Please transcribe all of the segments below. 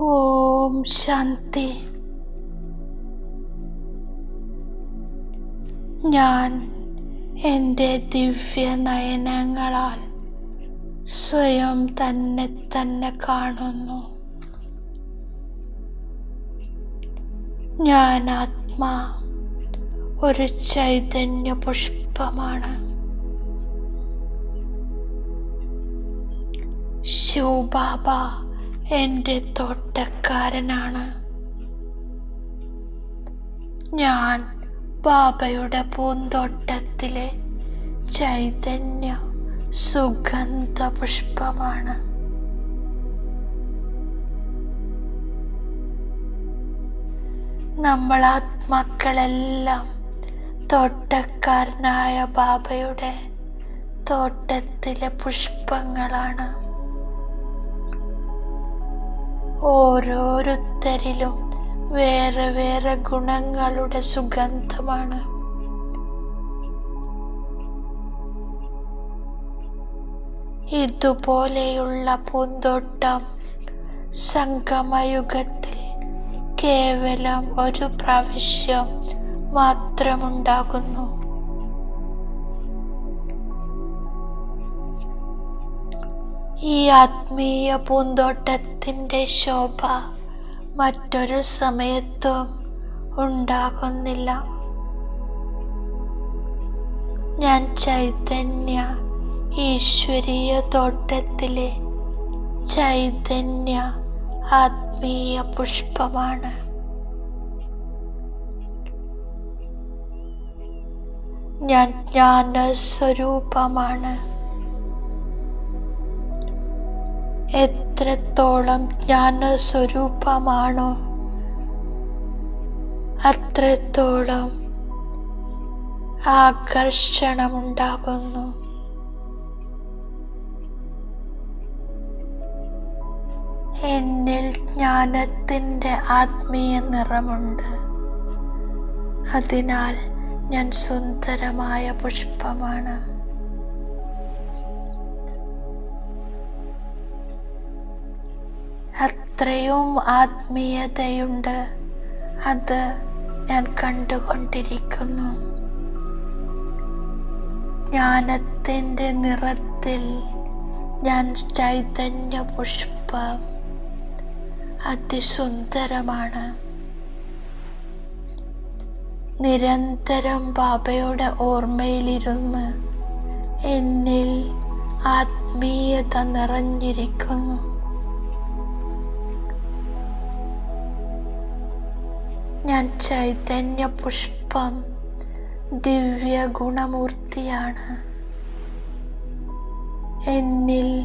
ഓം ശാന്തി. ഞാൻ എന്റെ ദിവ്യ നയനങ്ങളാൽ സ്വയം തന്നെ തന്നെ കാണുന്നു. ഞാൻ ആത്മാ ഒരു ചൈതന്യ പുഷ്പമാണ്. ശിവബാബ എന്റെ തോട്ടക്കാരനാണ്. ഞാൻ ബാബയുടെ പൂന്തോട്ടത്തിലെ ചൈതന്യ സുഗന്ധ പുഷ്പമാണ് നമ്മൾ ആത്മാക്കളെല്ലാം തോട്ടക്കാരനായ ബാബയുടെ തോട്ടത്തിലെ പുഷ്പങ്ങളാണ്. ഓരോരുത്തരിലും വേറെ വേറെ ഗുണങ്ങളുടെ സുഗന്ധമാണ്. ഇതുപോലെയുള്ള പൂന്തോട്ടം സംഗമയുഗത്തിൽ കേവലം ഒരു പ്രാവശ്യം മാത്രമുണ്ടാകുന്നു. ഈ ആത്മീയ പൂന്തോട്ടത്തിന്റെ ശോഭ മറ്റൊരു സമയത്തും ഉണ്ടാകുന്നില്ല. ഞാൻ ചൈതന്യ ഈശ്വരീയ തോട്ടത്തിലെ ചൈതന്യ ആത്മീയ പുഷ്പമാണ്. ഞാൻ ജ്ഞാനസ്വരൂപമാണ്. എത്രത്തോളം ജ്ഞാനസ്വരൂപമാണോ അത്രത്തോളം ആകർഷണമുണ്ടാകുന്നു. എന്നിൽ ജ്ഞാനത്തിന്റെ ആത്മീയ നിറമുണ്ട്. അതിനാൽ ഞാൻ സുന്ദരമായ പുഷ്പമാണ്. അത്രയും ആത്മീയതയുണ്ട്. അത് ഞാൻ കണ്ടുകൊണ്ടിരിക്കുന്നു. ജ്ഞാനത്തിന്റെ നിറത്തിൽ ഞാൻ ചൈതന്യ പുഷ്പം അതിസുന്ദരമാണ്. നിരന്തരം ബാബയുടെ ഓർമ്മയിലിരുന്ന് എന്നിൽ ആത്മീയത നിറഞ്ഞിരിക്കുന്നു. ഞാൻ ചൈതന്യ പുഷ്പം ദിവ്യ ഗുണമൂർത്തിയാണ്. എന്നിൽ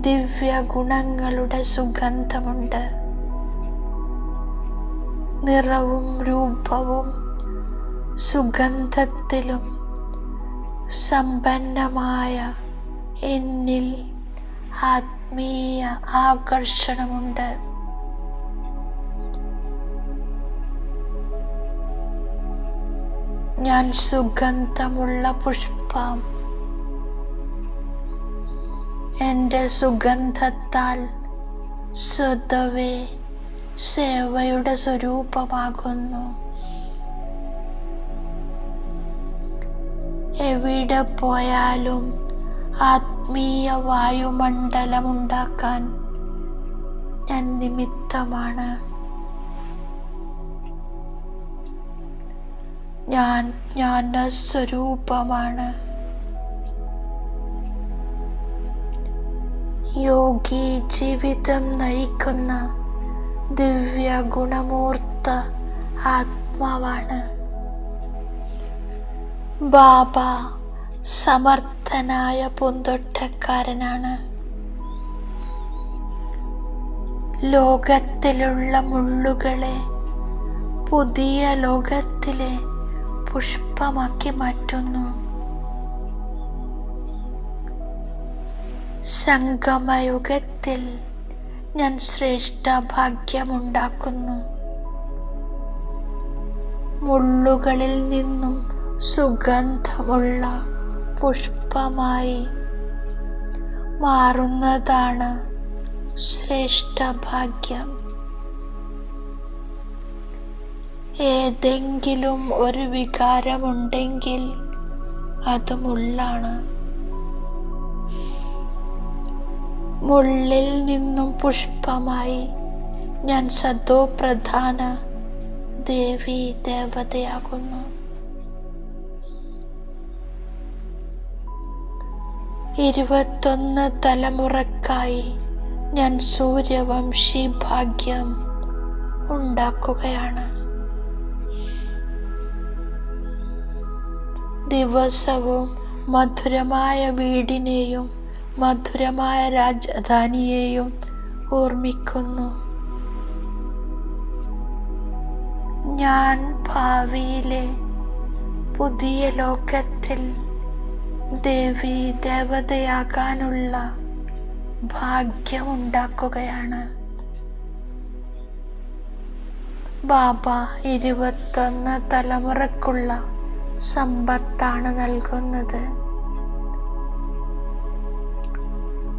ദിവ്യ ഗുണങ്ങളുടെ സുഗന്ധമുണ്ട്. നിറവും രൂപവും സുഗന്ധത്തിലും സമ്പന്നമായ എന്നിൽ ആത്മീയ ആകർഷണമുണ്ട്. ഞാൻ സുഗന്ധമുള്ള പുഷ്പം. എന്റെ സുഗന്ധത്താൽ സ്വതവേ സേവയുടെ സ്വരൂപമാകുന്നു. എവിടെ പോയാലും ആത്മീയ വായുമണ്ഡലമുണ്ടാക്കാൻ ഞാൻ നിമിത്തമാണ്. ഞാൻ ജ്ഞാനസ്വരൂപമാണ് യോഗി ജീവിതം നയിക്കുന്ന ദിവ്യ ഗുണമൂർത്ത ആത്മാവാണ്. ബാബ സമർത്ഥനായ പൂന്തോട്ടക്കാരനാണ്. ലോകത്തിലുള്ള മുള്ളുകളെ പുതിയ ലോകത്തിലെ പുഷ്പമാക്കി മാറ്റുന്നു. സംഗമയുഗത്തിൽ ഞാൻ ശ്രേഷ്ഠ ഭാഗ്യമുണ്ടാക്കുന്നു. മുള്ളുകളിൽ നിന്നും സുഗന്ധമുള്ള പുഷ്പമായി മാറുന്നതാണ് ശ്രേഷ്ഠ ഭാഗ്യം. ഏതെങ്കിലും ഒരു വികാരമുണ്ടെങ്കിൽ അത് മുള്ളാണ് മുള്ളിൽ നിന്നും പുഷ്പമായി ഞാൻ സദോ പ്രധാന ദേവി ദേവതയാകുന്നു. ഇരുപത്തൊന്ന് തലമുറക്കായി ഞാൻ സൂര്യവംശി ഭാഗ്യം ഉണ്ടാക്കുകയാണ്. ദിവസവും മധുരമായ വീടിനെയും മധുരമായ രാജധാനിയെയും ഓർമ്മിക്കുന്നു. ഞാൻ ഭാവിയിലെ പുതിയ ലോകത്തിൽ ദേവി ദേവതയാകാനുള്ള ഭാഗ്യമുണ്ടാക്കുകയാണ്. ബാബ ഇരുപത്തൊന്ന് തലമുറക്കുള്ള സമ്പത്താണ് നൽകുന്നത്.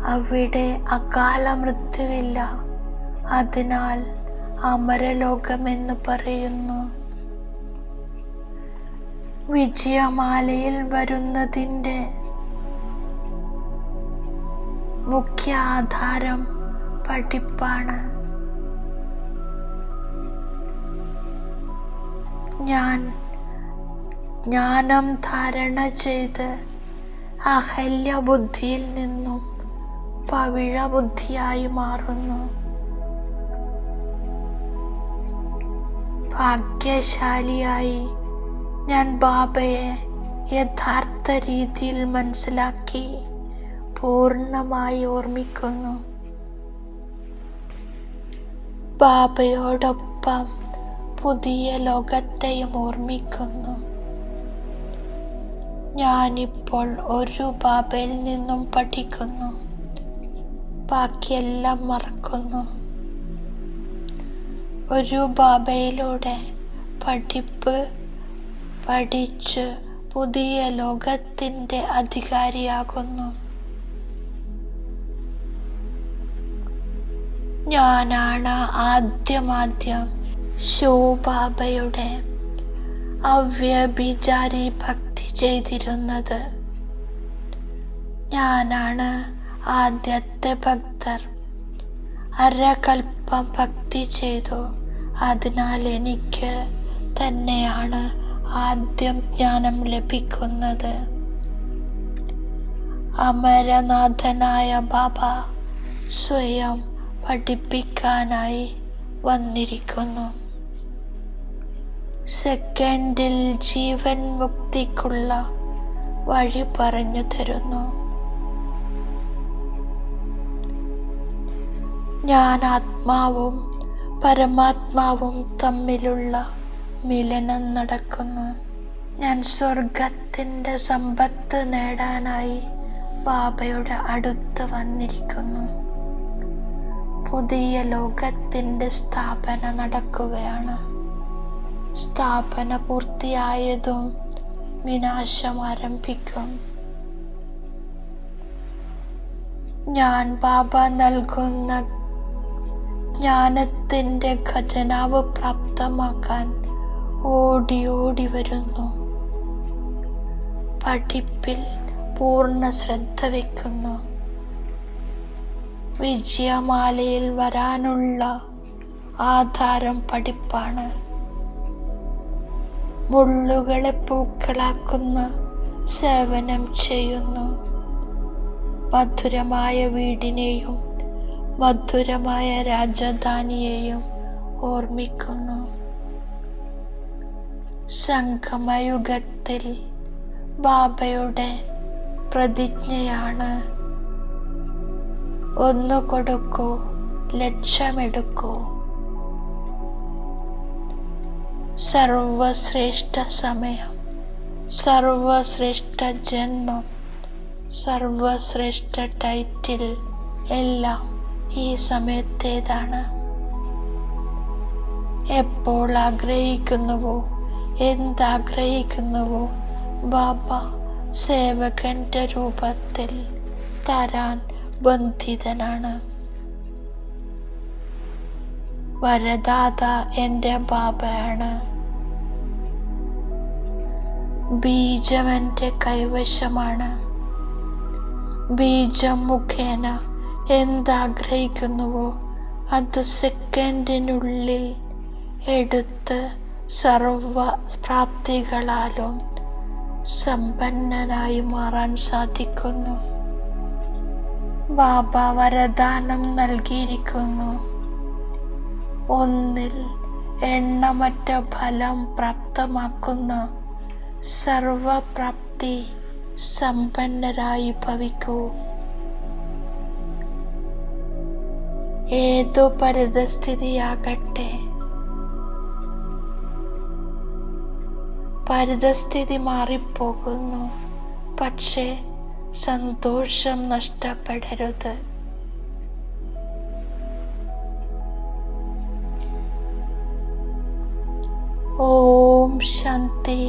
അവിടെ അകാല മൃത്യുവില്ല. അതിനാൽ അമരലോകമെന്ന് പറയുന്നു. വിജയമാലയിൽ വരുന്നതിന്റെ മുഖ്യ ആധാരം പഠിപ്പാണ്. ഞാൻ ജ്ഞാനം ധാരണ ചെയ്ത് അഹല്യ ബുദ്ധിയിൽ നിന്നും പവിഴ ബുദ്ധിയായി മാറുന്നു. ഭാഗ്യശാലിയായി ഞാൻ ബാബയെ യഥാർത്ഥ രീതിയിൽ മനസ്സിലാക്കി പൂർണമായി ഓർമ്മിക്കുന്നു. ബാബയോടൊപ്പം പുതിയ ലോകത്തെയും ഓർമ്മിക്കുന്നു. ഞാനിപ്പോൾ ഒരു ബാബയിൽ നിന്നും പഠിക്കുന്നു. ബാക്കിയെല്ലാം മറക്കുന്നു. ഒരു ബാബയിലൂടെ പഠിപ്പ് പഠിച്ച് പുതിയ ലോകത്തിന്റെ അധികാരിയാകുന്നു. ഞാനാണ് ആദ്യമാദ്യം ശിവബാബയുടെ അവ്യഭിചാരി ഭക്തി ചെയ്തിരുന്നത്. ഞാനാണ് ആദ്യത്തെ ഭക്തർ. അരകൽപ്പം ഭക്തി ചെയ്തു. അതിനാൽ എനിക്ക് തന്നെയാണ് ആദ്യം ജ്ഞാനം ലഭിക്കുന്നത്. അമരനാഥനായ ബാബ സ്വയം പഠിപ്പിക്കാനായി വന്നിരിക്കുന്നു. സെക്കൻഡിൽ ജീവൻ മുക്തിക്കുള്ള വഴി പറഞ്ഞു തരുന്നു. ഞാൻ ആത്മാവും പരമാത്മാവും തമ്മിലുള്ള മിലനം നടക്കുന്നു. ഞാൻ സ്വർഗത്തിന്റെ സമ്പത്ത് നേടാനായി ബാബയുടെ അടുത്ത് വന്നിരിക്കുന്നു. പുതിയ ലോകത്തിന്റെ സ്ഥാപന നടക്കുകയാണ്. സ്ഥാപന പൂർത്തിയായതും വിനാശം ആരംഭിക്കും ഞാൻ ബാബ നൽകുന്ന ജ്ഞാനത്തിന്റെ ഖജനാവ് പ്രാപ്തമാക്കാൻ ഓടി ഓടി വരുന്നു. പഠിപ്പിൽ പൂർണ ശ്രദ്ധ വയ്ക്കുന്നു. വിജയമാലയിൽ വരാനുള്ള ആധാരം പഠിപ്പാണ്. മുള്ളുകളെ പൂക്കളാക്കുന്ന സേവനം ചെയ്യുന്നു. മധുരമായ വീടിനെയും മധുരമായ രാജധാനിയെയും ഓർമ്മിക്കുന്നു. സംഗമയുഗത്തിൽ ബാബയുടെ പ്രതിജ്ഞയാണ് ഒന്നു കൊടുക്കൂ ലക്ഷ്യമെടുക്കൂ. സർവശ്രേഷ്ഠ സമയം സർവശ്രേഷ്ഠ ജന്മം സർവശ്രേഷ്ഠ ടൈറ്റിൽ എല്ലാം ഈ സമയത്തേതാണ്. എപ്പോൾ ആഗ്രഹിക്കുന്നുവോ എന്താഗ്രഹിക്കുന്നുവോ ബാബ സേവകന്റെ രൂപത്തിൽ തരാൻ ബന്ധിതനാണ്. വരദാത എന്റെ ബാബയാണ്. ബീജം എന്റെ കൈവശമാണ്. ബീജം മുഖേന എന്താഗ്രഹിക്കുന്നുവോ? അത് സെക്കൻഡിനുള്ളിൽ എടുത്ത് സർവ പ്രാപ്തികളാലും സമ്പന്നനായി മാറാൻ സാധിക്കുന്നു. ബാബ വരദാനം നൽകിയിരിക്കുന്നു. ഒന്നിൽ എണ്ണമറ്റ ഫലം പ്രാപ്തമാക്കുന്ന സർവപ്രാപ്തി സമ്പന്നരായി ഭവിക്കൂ. ഏതു പരിതസ്ഥിതിയാകട്ടെ. പരിതസ്ഥിതി മാറിപ്പോകുന്നു പക്ഷേ സന്തോഷം നഷ്ടപ്പെടരുത്. ഓം ശാന്തി